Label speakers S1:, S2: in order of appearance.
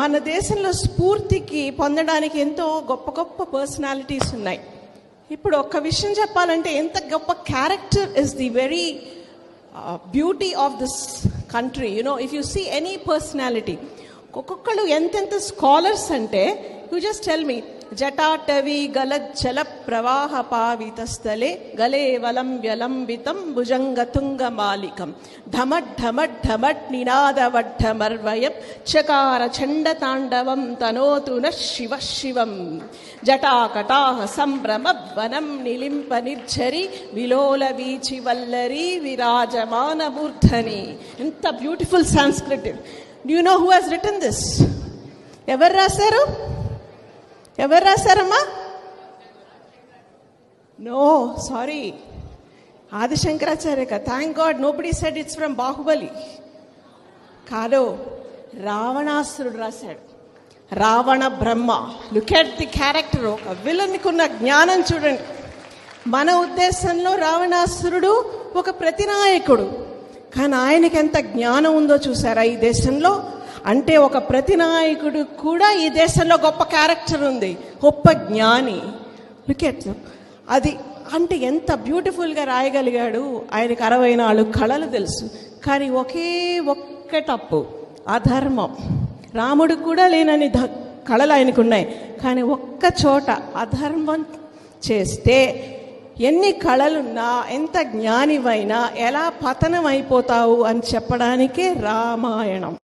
S1: మన దేశంలో స్ఫూర్తికి పొందడానికి ఎంతో గొప్ప గొప్ప పర్సనాలిటీస్ ఉన్నాయి. ఇప్పుడు ఒక్క విషయం చెప్పాలంటే ఎంత గొప్ప character is the very beauty of this country you know if you see any personality ఒక్కొక్కళ్ళు ఎంతెంత స్కాలర్స్ అంటే యూ జస్ట్ టెల్ మీ జటాటవి గలజ్జల ప్రవాహ పావితస్థలే గలే వలం వ్యలంబితం భుజంగతుంగ మాలికం. ఢమట్ ఢమట్ ఢమట్ నినాదవడ్ఢమర్వయం చకార చండ తాండవం తనోతు న శివ శివం. జటాకటాహ సంభ్రమ వనం నిలింప నిర్జరి విలోల వీచి వల్లరి విరాజమాన మూర్ధని. ఎంత beautiful Sanskrit you know who has written this ఎవరు రాశారు? ఎవరు రాశారమ్మా? No sorry Adi Shankaracharya thank God nobody said it's from Baahubali కాదు రావణాసురుడు రాశాడు. Ravana Brahma. Look at the character ఒక విలన్కున్న జ్ఞానం చూడండి. మన ఉద్దేశంలో రావణాసురుడు ఒక ప్రతినాయకుడు. కానీ ఆయనకి ఎంత జ్ఞానం ఉందో చూసారా? ఈ దేశంలో అంటే ఒక ప్రతినాయకుడు కూడా ఈ దేశంలో గొప్ప క్యారెక్టర్ ఉంది. గొప్ప జ్ఞాని. లుక్ ఎట్ అది అంటే ఎంత బ్యూటిఫుల్గా రాయగలిగాడు. ఆయనకు అరవై నాలుగు కళలు తెలుసు. కానీ ఒకే ఒక్క తప్పు అధర్మం. రాముడు కూడా లేనని ధ కళలు ఆయనకు ఉన్నాయి. కానీ ఒక్క చోట అధర్మం చేస్తే ఎన్ని కళలున్నా ఎంత జ్ఞానివైనా ఎలా పతనం అయిపోతావు అని చెప్పడానికే రామాయణం.